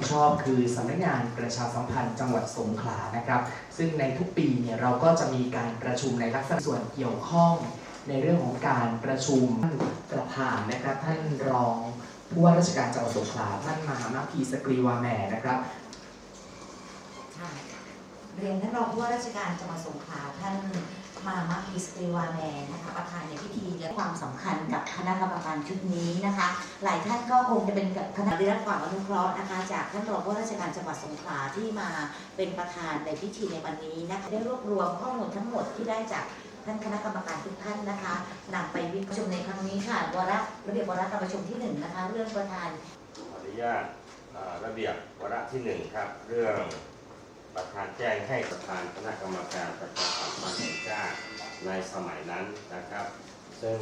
ผิดชอบคือสำนักงานประชาสัมพันธ์จังหวัดสงขลานะครับ ซึ่งในทุกปีเนี่ยเราก็จะมีการประชุมในลักษณะส่วนเกี่ยวข้องในเรื่องของการประชุมท่านประธานนะครับ ท่านรองผู้ว่าราชการจังหวัดสงขลาท่านมหานาพีสกรีวาแหมนะครับเรียนท่านรองผู้ว่าราชการจังหวัดสงขลาท่าน มามาพีสตรีวาแมนนะคะประธานในพิธีและความสำคัญกับคณะกรรมการชุดนี้นะคะ หลายท่านก็คงจะเป็นกับคณะได้รับความอนุเคราะห์นะคะ จากท่านรองผู้ว่าราชการจังหวัดสงขลาที่มาเป็นประธานในพิธีในวันนี้นะคะได้รวบรวมข้อมูลทั้งหมดที่ได้จากท่านคณะกรรมการทุกท่านนะคะนำไปวิประชุมในครั้งนี้ค่ะวาระระเบียบวาระการประชุมที่หนึ่งนะคะเรื่องประธานขออนุญาตระเบียบวาระที่หนึ่งครับ เรื่องประธานแจ้งให้ประธานคณะกรรมการประชาสัมพัน ในสมัยนั้นนะครับ ซึ่ง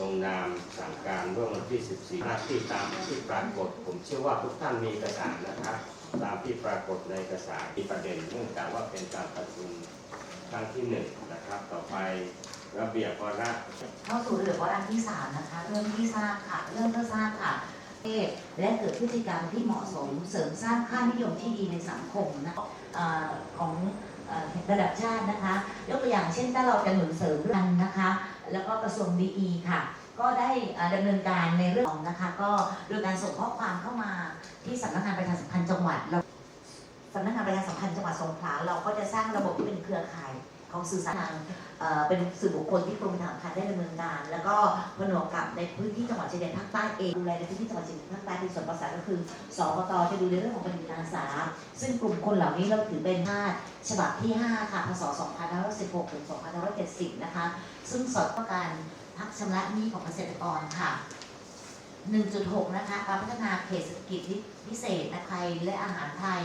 ลงนามสั่งการเมื่อวันที่ 14หน้าที่ตามที่ปรากฏ ผมเชื่อว่าทุกท่านมีเอกสารนะครับ ตามที่ปรากฏในเอกสารมีประเด็นเนื่องจากว่าเป็นการประชุมครั้งที่หนึ่งนะครับ ต่อไประเบียบวาระเข้าสู่ระเบียบวาระที่สามนะคะ เรื่องที่ทราบค่ะ เรื่องก็ทราบค่ะเพศและเกิดพฤติกรรมที่เหมาะสมเสริมสร้างค่านิยมที่ดีในสังคมนะของ ระดับชาตินะคะ ยกตัวอย่างเช่น ถ้าเราจะหนุนเสริมกันนะคะ แล้วก็กระทรวงดีค่ะ ก็ได้เอ่อดำเนินการในเรื่องของนะคะ ก็โดยการส่งข้อความเข้ามาที่สำนักงานประชาสัมพันธ์จังหวัดเราสำนักงานประชาสัมพันธ์จังหวัดสงขลาเราก็จะสร้างระบบที่เป็นเครือข่าย ของสื่อสารทางเอ่อเป็นสื่อบุคคลที่กรมทหารพรานได้ดำเนินการแล้วก็ผนวกกับในพื้นที่จังหวัดชายแดนภาคใต้เองดูแลในพื้นที่จังหวัดชายแดนภาคใต้เป็นส่วนประสานก็คือสปตจะดูในเรื่องของปฏิบัติอาสาซึ่งกลุ่มคนเหล่านี้เราถือเป็นชาติฉบับที่ 5 ค่ะพศ2516ถึง2570 นะคะ ซึ่งสอดต้องการพักชำระหนี้ของเกษตรกรค่ะ 1.6 นะคะการพัฒนาเขตเศรษฐกิจพิเศษนะไทยและอาหารไทย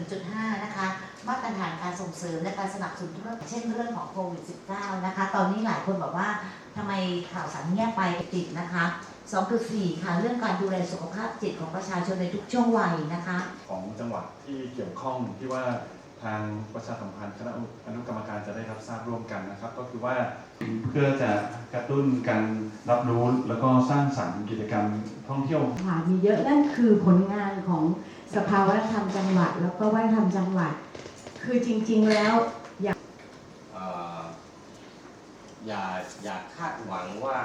1.5 นะคะ มาตรฐานการส่งเสริมและการสนับสนุนธุรกิจเช่นเรื่องของโควิด -19 นะคะ ตอนนี้หลายคนบอกว่าทำไมข่าวสารเงียบไปติดนะคะ 2.4 ค่ะ เรื่องการดูแลสุขภาพจิตของประชาชนในทุกช่วงวัยนะคะ ของจังหวัดที่เกี่ยวข้องที่ว่า ทางประชาสัมพันธ์คณะอนุกรรมการจะได้รับทราบร่วมกันนะครับ ก็คือว่าเพื่อจะกระตุ้นการรับรู้แล้วก็สร้างสรรค์กิจกรรมท่องเที่ยวค่ะมีเยอะนั่นคือผลงานของสภาวัฒนธรรมจังหวัด แล้วก็วัฒนธรรมจังหวัด คือจริง ๆแล้วเอ่ออย่าอย่าคาดหวังว่า